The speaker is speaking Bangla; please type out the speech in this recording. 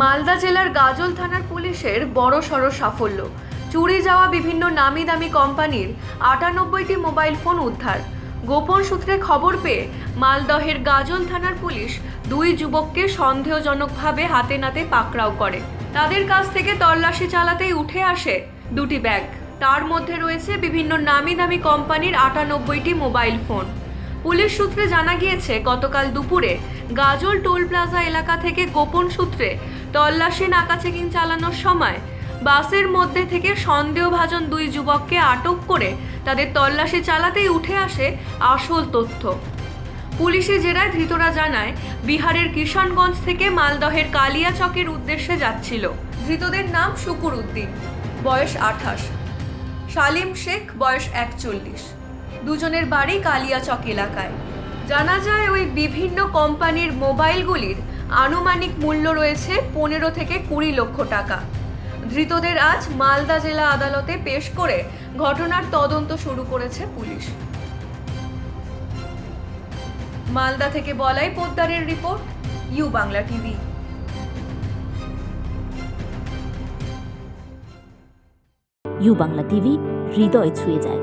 মালদা জেলার গাজল থানার পুলিশের বড় সড় সাফল্য। চুরি যাওয়া বিভিন্ন নামি দামি কোম্পানির আটানব্বইটি মোবাইল ফোন উদ্ধার। গোপন সূত্রে খবর পেয়ে মালদহের গাজল থানার পুলিশ দুই যুবককে সন্দেহজনকভাবে হাতে নাতে পাকড়াও করে। তাদের কাছ থেকে তল্লাশি চালাতেই উঠে আসে দুটি ব্যাগ। তার মধ্যে রয়েছে বিভিন্ন নামি দামি কোম্পানির আটানব্বইটি মোবাইল ফোন। পুলিশ সূত্রে জানা গিয়েছে, গতকাল দুপুরে গাজল টোল প্লাজা এলাকা থেকে গোপন সূত্রে তল্লাশি নাকা চেকিং চালানোর সময় বাসের মধ্যে থেকে সন্দেহভাজন দুই যুবককে আটক করে তাদের তল্লাশি চালাতেই উঠে আসে আসল তথ্য। পুলিশি জেরায় ধৃতরা জানায়, বিহারের কিষানগঞ্জ থেকে মালদহের কালিয়াচকের উদ্দেশ্যে যাচ্ছিল। ধৃতদের নাম শুকুর উদ্দিন, বয়স আঠাশ। সালিম শেখ, বয়স একচল্লিশ। দুজনের বাড়ি কালিয়াচক এলাকায়। জানা যায় ওই বিভিন্ন কোম্পানির মোবাইলগুলির আনুমানিক মূল্য রয়েছে পনেরো থেকে কুড়ি লক্ষ টাকা। ধৃতদের আজ মালদা জেলা আদালতে পেশ করে ঘটনার তদন্ত শুরু করেছে পুলিশ। মালদা থেকে Balai পোদ্দারের report, U Bangla TV. U Bangla TV, হৃদয় ছুঁয়ে যায়।